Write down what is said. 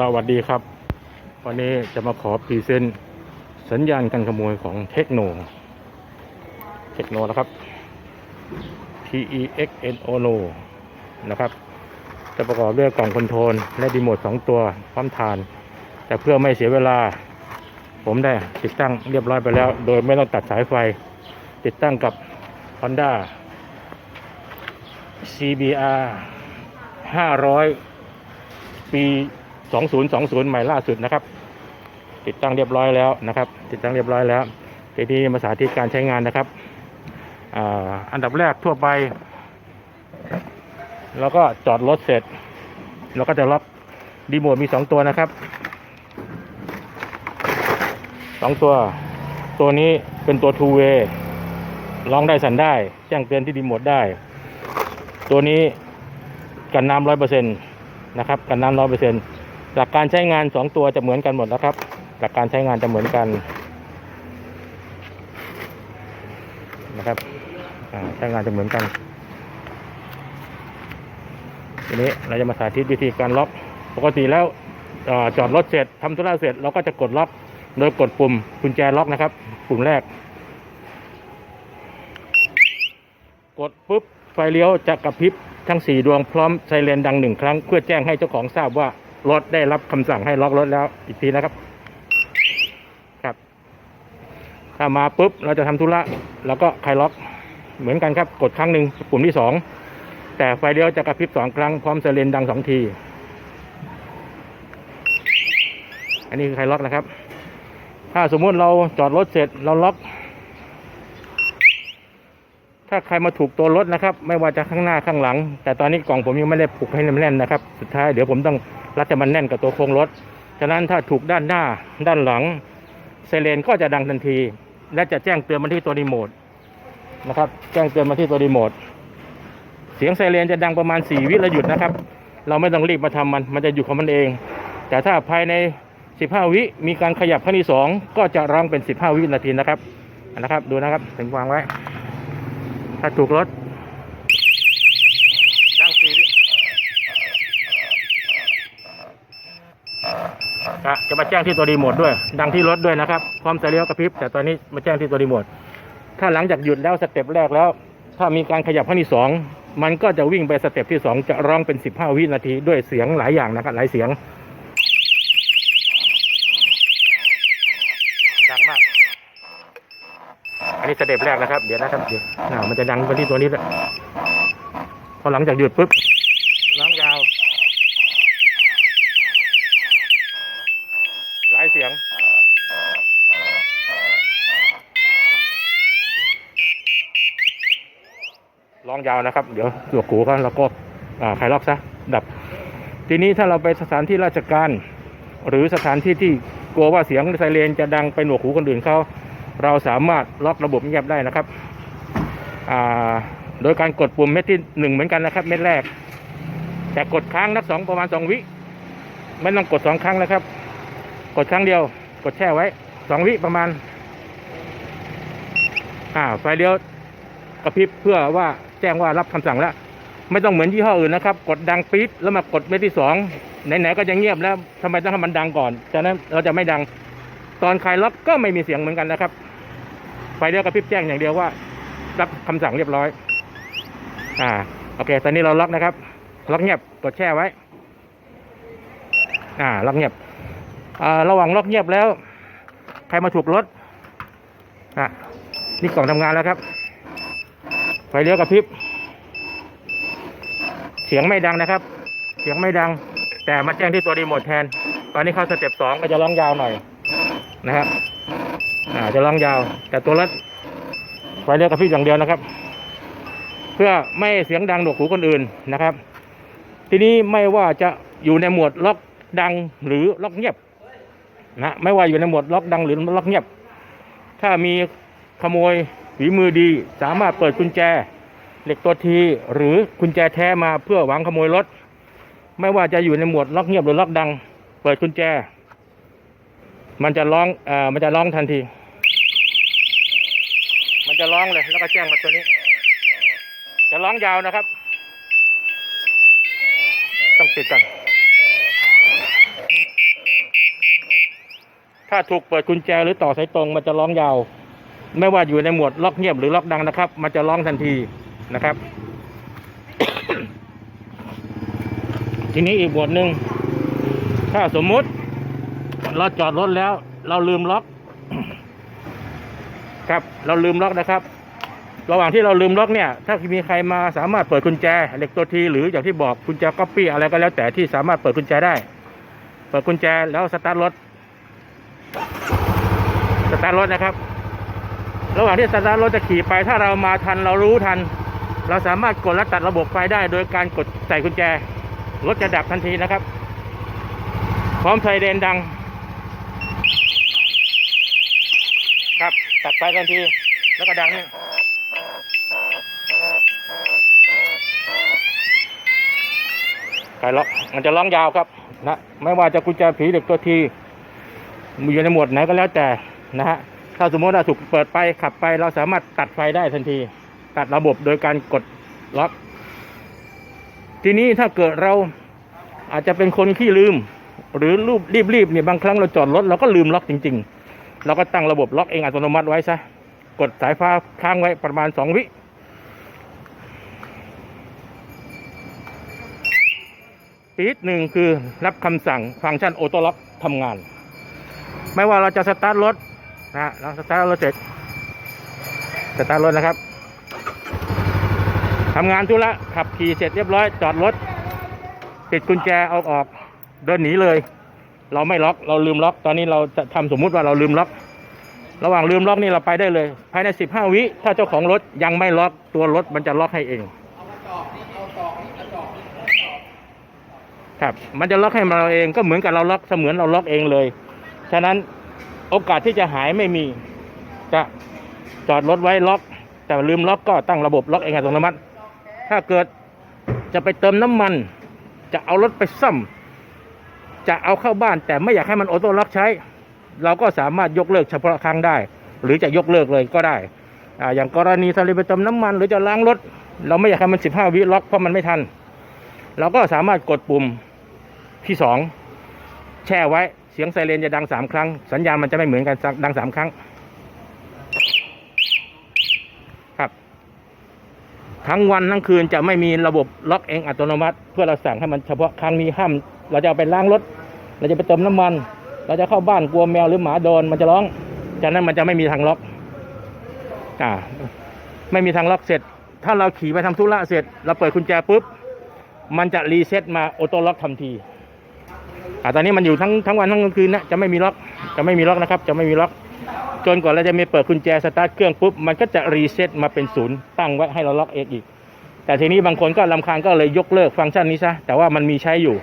สวัสดีครับ วันนี้จะมาขอพรีเซนต์สัญญาณการขโมยของเทคโน เทคโนนะครับ T E X N O N O นะครับ จะประกอบด้วยกล่องคอนโทรลและรีโมท2ตัวพร้อมทาน แต่เพื่อไม่เสียเวลา ผมได้ติดตั้งเรียบร้อยไปแล้ว โดยไม่ต้องตัดสายไฟ ติดตั้งกับ Honda CBR 500 ปี 2020 ใหม่ล่าสุดนะครับ ติดตั้งเรียบร้อยแล้วนะครับ ติดตั้งเรียบร้อยแล้วทีนี้มาสาธิตการใช้งานนะครับอ่าอันดับแรกทั่วไปแล้วก็จอดรถเสร็จเราก็จะล็อกดีโมทมีสองตัวนะครับสองตัว ตัวนี้เป็นตัว two way ร้องได้สั่นได้ แจ้งเตือนที่ดีโมทได้ ตัวนี้กันน้ำร้อยเปอร์เซ็นต์นะครับ กันน้ำร้อยเปอร์เซ็นต์ หลักการใช้งานสองตัวจะเหมือนกันหมดนะครับ หลักการใช้งานจะเหมือนกันนะครับใช้งานจะเหมือนกัน ทีนี้เราจะมาสาธิตวิธีการล็อก ปกติแล้วออจอดรถเสร็จทำธุระเสร็จเราก็จะกดล็อก โดยกดปุ่มกุญแจล็อกนะครับ ปุ่มแรก กดปุ๊บไฟเลี้ยวจะกระพริบทั้ง 4 ดวงพร้อมไซเรนดังหนึ่งครั้ง เพื่อแจ้งให้เจ้าของทราบว่า รถได้รับคำสั่งให้ล็อกรถแล้วอีกทีนะครับ ครับ ถ้ามาปุ๊บเราจะทำธุระแล้วก็คลายล็อกเหมือนกันครับ กดครั้งหนึ่งปุ่มที่สองแต่ไฟเลี้ยวจะกระพริบสองครั้งพร้อมไซเรนดังสองที อันนี้คือคลายล็อกนะครับ ถ้าสมมุติเราจอดรถเสร็จเราล็อก ถ้าใครมาถูกตัวรถนะครับ ไม่ว่าจะข้างหน้าข้างหลัง แต่ตอนนี้กล่องผมยังไม่ได้ผูกให้แน่นๆนะครับ สุดท้ายเดี๋ยวผมต้อง รัดให้มันแน่นกับตัวโครงรถ ฉะนั้นถ้าถูกด้านหน้าด้านหลังไซเรนก็จะดังทันที และจะแจ้งเตือนมาที่ตัวรีโมทนะครับ แจ้งเตือนมาที่ตัวรีโมทเสียงไซเรนจะดังประมาณ 4 วิแล้วหยุดนะครับ เราไม่ต้องรีบมาทำมัน มันจะหยุดของมันเอง แต่ถ้าภายใน 15 วิมีการขยับครั้งที่สองก็จะร้องเป็น 15 วินาทีนะครับนะครับ ดูนะครับถึงวางไว้ ถ้าถูกรถดังสี่วิะจะมาแจ้งที่ตัวรีโมทด้วย ดังที่รถด้วยนะครับ ความไซเรียวกระพริบ แต่ตอนนี้มาแจ้งที่ตัวรีโมท ถ้าหลังจากหยุดแล้วสเต็ปแรกแล้ว ถ้ามีการขยับครั้งที่สองมันก็จะวิ่งไปสเต็ปที่สองจะร้องเป็น15วินาทีด้วยเสียงหลายอย่างนะครับหลายเสียงดังมาก อันนี้สเต็ปแรกนะครับ เดี๋ยวนะครับเดี๋ยวอ่ามันจะดังไปที่ตัวนี้แหละพอหลังจากหยุดปุ๊บร้องยาว หลายเสียง ร้ องยาวนะครับ เดี๋ยวหยวกหูกันแล้วก็อ่าคลายล็อกซะดับ ทีนี้ถ้าเราไปสถานที่ราชการ หรือสถานที่ที่กลัวว่าเสียงไซเรนจะดังไปหนวกหูคนอื่นเขาเราสามารถล็อกระบบเงียบได้นะครับโดยการกดปุ่มเม็ดที่หนึ่งเหมือนกันนะครับ เม็ดแรก แต่กดค้างนับสองประมาณสองวิไม่ต้องกดสองครั้งนะครับ กดครั้งเดียว กดแช่ไว้สองวิประมาณ อ่าไฟเลี้ยวกระพริบเพื่อว่า แจ้งว่ารับคำสั่งแล้ว ไม่ต้องเหมือนยี่ห้ออื่นนะครับ กดดังปี๊ดแล้วมากดเม็ดที่สองไหนๆก็จะเงียบแล้วทำไมต้องให้มันดังก่อนฉะนั้นเราจะไม่ดังตอนคลายล็อกก็ไม่มีเสียงเหมือนกันนะครับ ไฟเลี้ยวกระพริบแจ้งอย่างเดียวว่า รับคำสั่งเรียบร้อย อ่าโอเค ตอนนี้เราล็อกนะครับ ล็อกเงียบกดแช่ไว้ อ่า ล็อกเงียบอ่าระหว่างล็อกเงียบแล้ว ใครมาถูกรถอะนี่กล่องทำงานแล้วครับ ไฟเลี้ยวกระพริบ เสียงไม่ดังนะครับ เสียงไม่ดัง แต่มาแจ้งที่ตัวรีโมทแทน ตอนนี้เข้าสเต็ปสองก็จะร้องยาวหน่อยนะครับอ่าจะร้องยาว แต่ตัวรถไฟเลี้ยวกระพริบอย่างเดียวนะครับ เพื่อไม่เสียงดังหนวกหูคนอื่นนะครับ ทีนี้ไม่ว่าจะอยู่ในหมวดล็อกดังหรือล็อกเงียบนะไม่ว่าอยู่ในหมวดล็อกดังหรือล็อกเงียบ ถ้ามีขโมย ฝีมือดีสามารถเปิดกุญแจ เหล็กตัวทีหรือกุญแจแท้มาเพื่อหวังขโมยรถ ไม่ว่าจะอยู่ในหมวดล็อกเงียบหรือล็อกดัง เปิดกุญแจ มันจะร้องเอ่อมันจะร้องทันที มันจะร้องเลยแล้วก็แจ้งมาตัวนี้ จะร้องยาวนะครับ ต้องติดกันถ้าถูกเปิดกุญแจหรือต่อสายตรงมันจะร้องยาว ไม่ว่าอยู่ในหมวดล็อกเงียบหรือล็อกดังนะครับ มันจะร้องทันทีนะครับ ทีนี้อีกหมวดหนึ่งถ้าสมมุติเราจอดรถแล้ว เราลืมล็อก ครับ เราลืมล็อกนะครับ ระหว่างที่เราลืมล็อกเนี่ย ถ้ามีใครมาสามารถเปิดกุญแจเหล็กตัวทีหรืออย่างที่บอกกุญแจก๊อปปี้อะไรก็แล้วแต่ที่สามารถเปิดกุญแจได้ เปิดกุญแจแล้วสตาร์ทรถสตาร์ทรถนะครับ ระหว่างที่สตาร์ทรถจะขี่ไป ถ้าเรามาทันเรารู้ทัน เราสามารถกดและตัดระบบไฟได้ โดยการกดใส่กุญแจ รถจะดับทันทีนะครับ พร้อมไซเรนดัง ครับตัดไฟทันที แล้วก็ดังนี่ไก่ล็อกมันจะร้องยาวครับนะไม่ว่าจะกุญแจผีเด็กตัวทีมีอยู่ในหมวดไหนก็แล้วแต่นะฮะ ถ้าสมมติว่าถูกเปิดไปขับไป เราสามารถตัดไฟได้ทันที ตัดระบบโดยการกดล็อก ทีนี้ถ้าเกิดเราอาจจะเป็นคนขี้ลืม หรือรูปรีบๆเนี่ยบางครั้งเราจอดรถเราก็ลืมล็อกจริง ๆ เราก็ตั้งระบบล็อกเองอัตโนมัติไว้ซะกดสายฟ้าค้างไว้ประมาณสองวิปีดหนึ่งคือรับคำสั่งฟังก์ชันออโต้ล็อกทำงาน ไม่ว่าเราจะสตาร์ทรถ นะฮะเราสตาร์ทรถเสร็จสตาร์ทรถนะครับทำงานธุระขับขี่เสร็จเรียบร้อยจอดรถปิดกุญแจเอาออกเดินหนีเลย เราไม่ล็อกเราลืมล็อก ตอนนี้เราจะทำสมมุติว่าเราลืมล็อก ระหว่างลืมล็อกนี่เราไปได้เลย ภายใน 15 วิถ้าเจ้าของรถยังไม่ล็อกตัวรถมันจะล็อกให้เองครับมันจะล็อกให้เราเองก็เหมือนกับเราล็อกเสมือนเราล็อกเองเลย ฉะนั้น โอกาสที่จะหายไม่มี จะจอดรถไว้ล็อก แต่ลืมล็อกก็ตั้งระบบล็อกเองอัตโนมัติ ถ้าเกิดจะไปเติมน้ำมัน จะเอารถไปซ่อมจะเอาเข้าบ้านแต่ไม่อยากให้มันออโต้ล็อกใช้ เราก็สามารถยกเลิกเฉพาะครั้งได้ หรือจะยกเลิกเลยก็ได้ออย่างกรณีถ้าเราไปเติมน้ำมัน หรือจะล้างรถ เราไม่อยากให้มัน 15 วิล็อกเพราะมันไม่ทัน เราก็สามารถกดปุ่มที่สองแช่ไว้ เสียงไซเรนจะดังสามครั้ง สัญญาณมันจะไม่เหมือนกันดังสามครั้ง ครับ ทั้งวันทั้งคืนจะไม่มีระบบล็อกเองอัตโนมัติ เพื่อเราสั่งให้มันเฉพาะครั้งนี้ห้าม เราจะเอาไปล้างรถ เราจะไปเติมน้ำมัน เราจะเข้าบ้านกลัวแมวหรือหมาโดนมันจะร้องจากนั้นมันจะไม่มีทางล็อก อ่า ไม่มีทางล็อกเสร็จ ถ้าเราขี่ไปทำธุระเสร็จ เราเปิดกุญแจปุ๊บ มันจะรีเซ็ตมาออโต้ล็อกทันที อ่าตอนนี้มันอยู่ทั้งทั้งวันทั้งกลางคืนนะจะไม่มีล็อกจะไม่มีล็อกนะครับ จะไม่มีล็อก จนกว่าเราจะมีเปิดกุญแจสตาร์ทเครื่องปุ๊บมันก็จะรีเซ็ตมาเป็นศูนย์ตั้งไว้ให้เราล็อกเองอีก แต่ทีนี้บางคนก็ลำคาญก็เลยยกเลิกฟังก์ชันนี้ซะแต่ว่ามันมีใช้อยู่